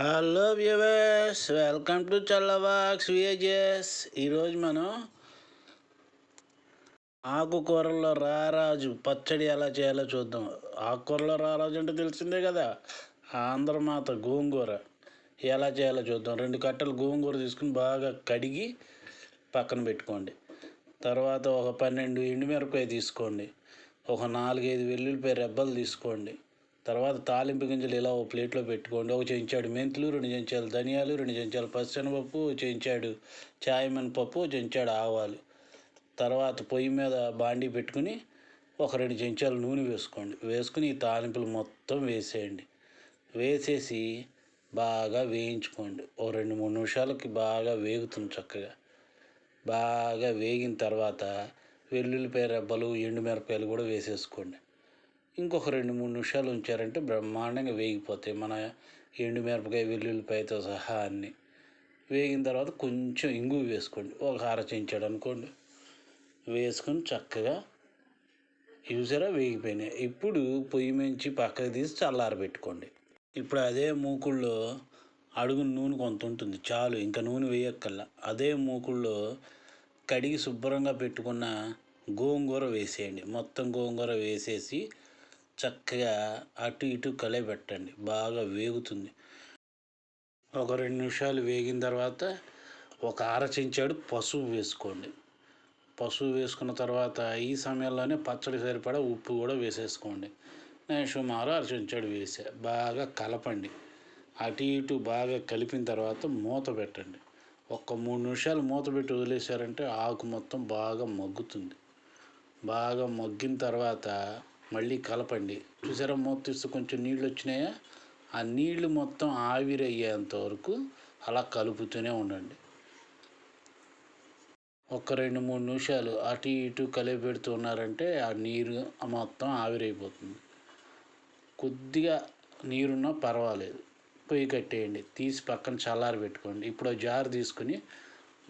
Hello viewers welcome to చల్లవాక్స్ విఏజెస్. ఈరోజు మనం ఆకుకూరల్లో రారాజు పచ్చడి ఎలా చేయాలో చూద్దాం. ఆకుకూరలో రారాజు అంటే తెలిసిందే కదా. ఆంధ్రమాత గోంగూర ఎలా చేయాలో చూద్దాం. రెండు కట్టలు గోంగూర తీసుకుని బాగా కడిగి పక్కన పెట్టుకోండి. తర్వాత ఒక పన్నెండు ఎండుమిరపకాయ తీసుకోండి. ఒక నాలుగైదు వెల్లుల్లిపాయ రెబ్బలు తీసుకోండి. తర్వాత తాలింపు గింజలు ఇలా ఒక ప్లేట్లో పెట్టుకోండి. ఒక చెంచాడు మెంతులు రెండు చెంచాలు ధనియాలు రెండు చెంచాలు పచ్చనిపప్పు చెంచాడు చాయ్ మినపప్పు చెంచాడు ఆవాలు. తర్వాత పొయ్యి మీద బాండీ పెట్టుకుని ఒక రెండు చెంచాలు నూనె వేసుకోండి. వేసుకుని ఈ తాలింపులు మొత్తం వేసేయండి. వేసేసి బాగా వేయించుకోండి. ఓ రెండు మూడు నిమిషాలకి బాగా వేగుతుంది చక్కగా. బాగా వేగిన తర్వాత వెల్లుల్లిపాయ రెబ్బలు ఎండుమిరపకాయలు కూడా వేసేసుకోండి. ఇంకొక రెండు మూడు నిమిషాలు ఉంచారంటే బ్రహ్మాండంగా వేగిపోతాయి. మన ఎండుమిరపకాయ వెల్లుల్లిపాయతో సహా అన్నీ. వేగిన తర్వాత కొంచెం ఇంగు వేసుకోండి. ఒక అర చెంచాడు అనుకోండి. వేసుకొని చక్కగా చూసారా? వేగిపోయినాయి. ఇప్పుడు పొయ్యి మించి పక్కకు తీసి చల్లారబెట్టుకోండి ఇప్పుడు అదే మూకుల్లో అడుగు నూనె కొంత ఉంటుంది. చాలు ఇంకా నూనె వేయక్కల్లా అదే మూకుల్లో కడిగి శుభ్రంగా పెట్టుకున్న గోంగూర వేసేయండి. మొత్తం గోంగూర వేసేసి చక్కగా అటు ఇటు కలయబెట్టండి. బాగా వేగుతుంది. ఒక రెండు నిమిషాలు వేగిన తర్వాత ఒక అర చెంచాడు పసుపు వేసుకోండి. పసుపు వేసుకున్న తర్వాత ఈ సమయంలోనే పచ్చడి సరిపడా ఉప్పు కూడా వేసేసుకోండి. నేను సుమారు అర చెంచాడు వేసా. బాగా కలపండి. అటు ఇటు బాగా కలిపిన తర్వాత మూత పెట్టండి. ఒక్క మూడు నిమిషాలు మూత పెట్టి వదిలేశారంటే ఆకు మొత్తం బాగా మగ్గుతుంది. బాగా మగ్గిన తర్వాత మళ్ళీ కలపండి. చూసారా మూత తీస్తే కొంచెం నీళ్ళు వచ్చినాయా? ఆ నీళ్ళు మొత్తం ఆవిరయ్యేంత వరకు అలా కలుపుతూనే ఉండండి. ఒక రెండు మూడు నిమిషాలు అటు ఇటు కలిపి పెడుతున్నారంటే ఆ నీరు మొత్తం ఆవిరైపోతుంది. కొద్దిగా నీరున్నా పర్వాలేదు. పొయ్యి కట్టేయండి. తీసి పక్కన చల్లారి పెట్టుకోండి. ఇప్పుడు జార్ తీసుకుని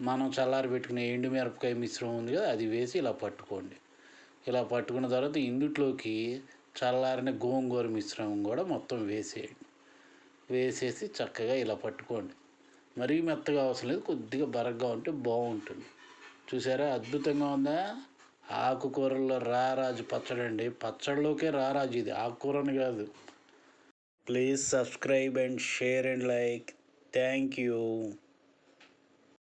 మనం చల్లారి పెట్టుకునే ఎండుమిరపకాయ మిశ్రమం ఉంది కదా అది వేసి ఇలా పట్టుకోండి. ఇలా పట్టుకున్న తర్వాత ఇందుట్లోకి చల్లారిన గోంగూర మిశ్రమం కూడా మొత్తం వేసేయండి. వేసేసి చక్కగా ఇలా పట్టుకోండి. మరీ మెత్తగా అవసరం లేదు కొద్దిగా బరగ్గా ఉంటే బాగుంటుంది. చూసారా? అద్భుతంగా ఉందా? ఆకుకూరల్లో రారాజు పచ్చడి అండి. పచ్చడిలోకే రారాజు ఇది. ఆకుకూరని కాదు. Please subscribe and share and like. Thank you.